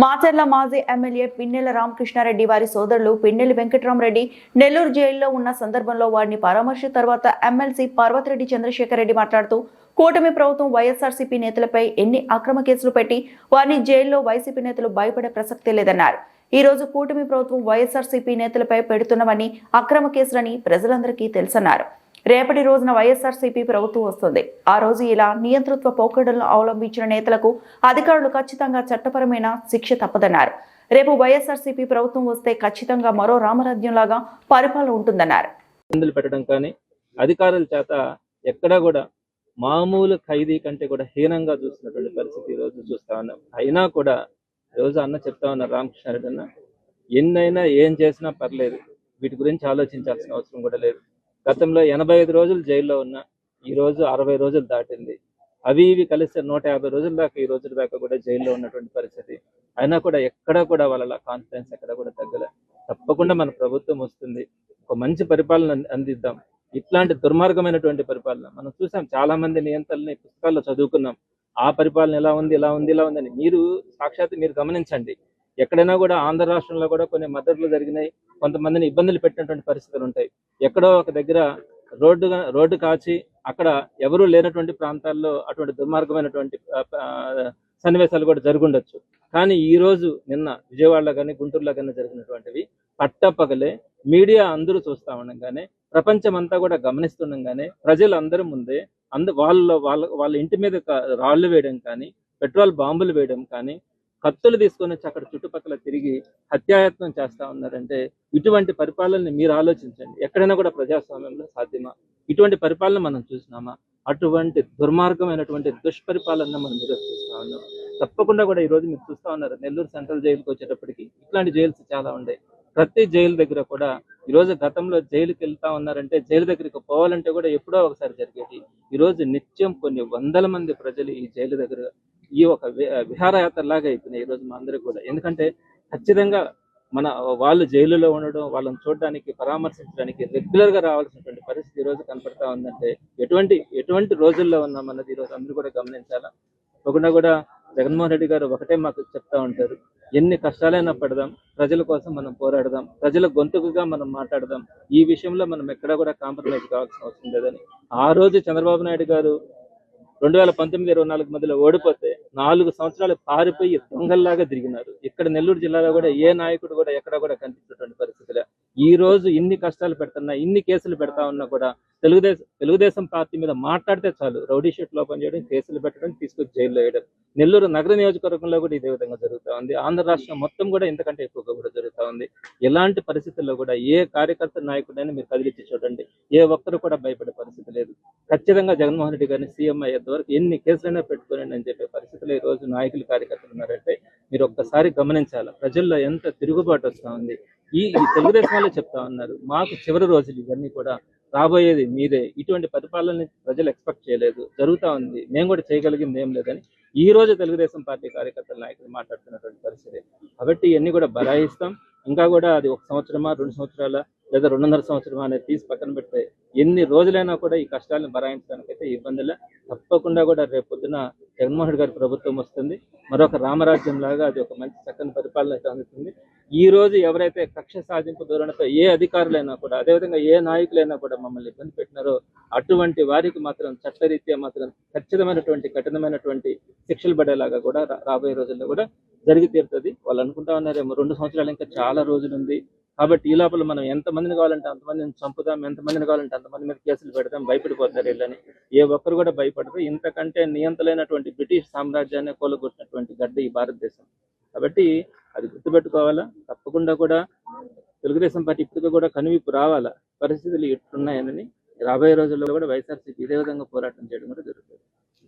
మాచర్ల మాజీ ఎమ్మెల్యే పిన్నెల రామకృష్ణారెడ్డి వారి సోదరులు పిన్నెల్లి వెంకట్రామరెడ్డి నెల్లూరు జైల్లో ఉన్న సందర్భంలో వారిని పరామర్శ తర్వాత ఎమ్మెల్సీ పార్వతిరెడ్డి చంద్రశేఖర్ రెడ్డి మాట్లాడుతూ కూటమి ప్రభుత్వం వైఎస్ఆర్సీపీ నేతలపై ఎన్ని అక్రమ కేసులు పెట్టి వారిని జైల్లో వైసీపీ నేతలు భయపడే ప్రసక్తే లేదన్నారు. ఈ రోజు కూటమి ప్రభుత్వం వైఎస్ఆర్సీపీ నేతలపై పెడుతున్నవని అక్రమ కేసులని ప్రజలందరికీ తెలుసన్నారు. రేపటి రోజున వైఎస్ఆర్సీపీ ప్రభుత్వం వస్తుంది. ఆ రోజు ఇలా నియంతృత్వ పోకడలను అవలంబించిన నేతలకు అధికారులు ఖచ్చితంగా చట్టపరమైన శిక్ష తప్పదన్నారు. రేపు వైఎస్ఆర్సీపీ ప్రభుత్వం వస్తే ఖచ్చితంగా మరో రామరాజ్యంలాగా పరిపాలన ఉంటుందన్నారు. పెట్టడం కానీ అధికారుల చేత ఎక్కడా కూడా మామూలు ఖైదీ కంటే కూడా హీనంగా చూస్తున్నటువంటి పరిస్థితి రోజు చూస్తా ఉన్నాం. అయినా కూడా రోజు అన్న చెప్తా ఉన్నారు రామకృష్ణారెడ్డి అన్న ఎన్నైనా ఏం చేసినా పర్లేదు. వీటి గురించి ఆలోచించాల్సిన అవసరం కూడా లేదు. గతంలో ఎనభై ఐదు రోజులు జైల్లో ఉన్నా ఈ రోజు అరవై రోజులు దాటింది. అవి ఇవి కలిస్తే నూట యాభై రోజుల దాకా ఈ రోజుల దాకా కూడా జైల్లో ఉన్నటువంటి పరిస్థితి. అయినా కూడా ఎక్కడా కూడా వాళ్ళ కాన్ఫిడెన్స్ ఎక్కడ కూడా తగ్గలే. తప్పకుండా మన ప్రభుత్వం వస్తుంది. ఒక మంచి పరిపాలన అందిద్దాం. ఇట్లాంటి దుర్మార్గమైనటువంటి పరిపాలన. మనం చూసాం చాలా మంది నియంత్రణని పుస్తకాల్లో చదువుకున్నాం. ఆ పరిపాలన ఎలా ఉంది ఇలా ఉంది ఇలా ఉందని మీరు సాక్షాత్ మీరు గమనించండి. ఎక్కడైనా కూడా ఆంధ్ర రాష్ట్రంలో కూడా కొన్ని మద్దతులు జరిగినాయి. కొంతమందిని ఇబ్బందులు పెట్టినటువంటి పరిస్థితులు ఉంటాయి. ఎక్కడో ఒక దగ్గర రోడ్డు రోడ్డు కాచి అక్కడ ఎవరూ లేనటువంటి ప్రాంతాల్లో అటువంటి దుర్మార్గమైనటువంటి సన్నివేశాలు కూడా జరుగుండొచ్చు. కానీ ఈ రోజు నిన్న విజయవాడలో కానీ గుంటూరులో కానీ జరిగినటువంటివి పట్టపగలే మీడియా అందరూ చూస్తా ఉండగానే ప్రపంచం అంతా కూడా గమనిస్తుండగానే ప్రజలందరి ముందే అంద వాళ్ళ వాళ్ళ వాళ్ళ ఇంటి మీద రాళ్ళు వేయడం కానీ పెట్రోల్ బాంబులు వేయడం కానీ కత్తులు తీసుకొని వచ్చి అక్కడ చుట్టుపక్కల తిరిగి హత్యాయత్నం చేస్తా ఉన్నారంటే ఇటువంటి పరిపాలనని మీరు ఆలోచించండి. ఎక్కడైనా కూడా ప్రజాస్వామ్యంలో సాధ్యమా? ఇటువంటి పరిపాలన మనం చూసినామా? అటువంటి దుర్మార్గమైనటువంటి దుష్పరిపాలన మనం ఈరోజు చూస్తా ఉన్నాం. తప్పకుండా కూడా ఈ రోజు మీరు చూస్తా ఉన్నారు. నెల్లూరు సెంట్రల్ జైలుకి వచ్చేటప్పటికి ఇట్లాంటి జైల్స్ చాలా ఉన్నాయి ప్రతి జైలు దగ్గర కూడా ఈ రోజు గతంలో జైలుకి వెళ్తా ఉన్నారంటే జైలు దగ్గరికి పోవాలంటే కూడా ఎప్పుడో ఒకసారి జరిగేది. ఈ రోజు నిత్యం కొన్ని వందల మంది ప్రజలు ఈ జైలు దగ్గర ఈ ఒక వి- విహారయాత్ర లాగా అయిపోయినాయి ఈ రోజు మా అందరికి కూడా. ఎందుకంటే ఖచ్చితంగా మన వాళ్ళు జైలులో ఉండడం వాళ్ళని చూడడానికి పరామర్శించడానికి రెగ్యులర్గా రావాల్సినటువంటి పరిస్థితి ఈ రోజు కనపడతా ఉందంటే ఎటువంటి ఎటువంటి రోజుల్లో ఉన్నాం అన్నది ఈ రోజు అందరూ కూడా గమనించాలా? తప్పకుండా కూడా జగన్మోహన్ రెడ్డి గారు ఒకటే మాకు చెప్తా ఉంటారు. ఎన్ని కష్టాలైనా పడదాం ప్రజల కోసం మనం పోరాడదాం ప్రజల గొంతుకుగా మనం మాట్లాడదాం. ఈ విషయంలో మనం ఎక్కడా కూడా కాంప్రమైజ్ కావాల్సిన అవసరం లేదని. ఆ రోజు చంద్రబాబు నాయుడు గారు రెండు వేల పంతొమ్మిది ఇరవై నాలుగు మధ్యలో ఓడిపోతే నాలుగు సంవత్సరాలు పారిపోయి దొంగల్లాగా తిరిగినారు. ఇక్కడ నెల్లూరు జిల్లాలో కూడా ఏ నాయకుడు కూడా ఎక్కడ కూడా కనిపించినటువంటి పరిస్థితులే ఈ రోజు ఇన్ని కష్టాలు పెడుతున్నా ఇన్ని కేసులు పెడతా ఉన్నా కూడా తెలుగుదేశం తెలుగుదేశం పార్టీ మీద మాట్లాడితే చాలు. రౌడీ షీట్లో పనిచేయడం కేసులు పెట్టడం తీసుకొచ్చి జైల్లో వేయడం. నెల్లూరు నగర నియోజకవర్గంలో కూడా ఇదే విధంగా జరుగుతా ఉంది. ఆంధ్ర రాష్ట్రం మొత్తం కూడా ఇంతకంటే ఎక్కువగా కూడా జరుగుతా ఉంది. ఎలాంటి పరిస్థితుల్లో కూడా ఏ కార్యకర్త నాయకుడైనా మీరు కదిలిచ్చి చూడండి. ఏ ఒక్కరు కూడా భయపడే పరిస్థితి లేదు. ఖచ్చితంగా జగన్మోహన్ రెడ్డి గారిని సీఎం అయ్యేంత వరకు ఎన్ని కేసులైనా పెట్టుకోనండి అని చెప్పే పరిస్థితిలో ఈ రోజు నాయకులు కార్యకర్తలు ఉన్నారంటే మీరు ఒక్కసారి గమనించాలి. ప్రజల్లో ఎంత తిరుగుబాటు వస్తూ ఉంది. ఈ ఈ తెలుగుదేశం వాళ్ళే చెప్తా ఉన్నారు. మాకు చివరి రోజులు ఇవన్నీ కూడా రాబోయేది మీరే. ఇటువంటి పరిపాలన ప్రజలు ఎక్స్పెక్ట్ చేయలేదు. జరుగుతా ఉంది. మేము కూడా చేయగలిగింది ఏం లేదని ఈ రోజు తెలుగుదేశం పార్టీ కార్యకర్తల నాయకులు మాట్లాడుతున్నటువంటి పరిస్థితి. కాబట్టి ఇవన్నీ కూడా బరాయిస్తాం. ఇంకా కూడా అది ఒక సంవత్సరమా రెండు సంవత్సరాల లేదా రెండున్నర సంవత్సరమా అనేది తీసి పక్కన పెడితే ఎన్ని రోజులైనా కూడా ఈ కష్టాలను భరాయించడానికైతే ఇబ్బందులే. తప్పకుండా కూడా రేపు పొద్దున జగన్మోహన్ గారి ప్రభుత్వం వస్తుంది. మరొక రామరాజ్యం లాగా అది ఒక మంచి చక్కని పరిపాలన అయితే అందుతుంది. ఈ రోజు ఎవరైతే కక్ష సాధింపు ధోరణితో ఏ అధికారులైనా కూడా అదేవిధంగా ఏ నాయకులైనా కూడా మమ్మల్ని ఇబ్బంది పెట్టినారో అటువంటి వారికి మాత్రం చట్టరీత్యా మాత్రం ఖచ్చితమైనటువంటి కఠినమైనటువంటి శిక్షలు పడేలాగా కూడా రాబోయే రోజుల్లో కూడా జరిగి తీరుతుంది. వాళ్ళు అనుకుంటా ఉన్నారేమో రెండు సంవత్సరాలు ఇంకా చాలా రోజులు ఉంది కాబట్టి ఈ లోపల మనం ఎంతమందిని కావాలంటే అంతమందిని చంపుదాం ఎంతమందిని కావాలంటే అంతమంది మీద కేసులు పెడదాం భయపడిపోతారు వీళ్ళని. ఏ ఒక్కరు కూడా భయపడరు. ఇంతకంటే నియంతలైనటువంటి బ్రిటిష్ సామ్రాజ్యాన్ని కూలగొట్టినటువంటి గడ్డ ఈ భారతదేశం. కాబట్టి అది గుర్తుపెట్టుకోవాలా? తప్పకుండా కూడా తెలుగుదేశం పార్టీ ఇప్పటికీ కూడా కనువిప్పు రావాలా? పరిస్థితులు ఇట్లున్నాయని రాబోయే రోజుల్లో కూడా వైఎస్ఆర్సీపీ ఇదే విధంగా పోరాటం చేయడం కూడా జరుగుతుంది.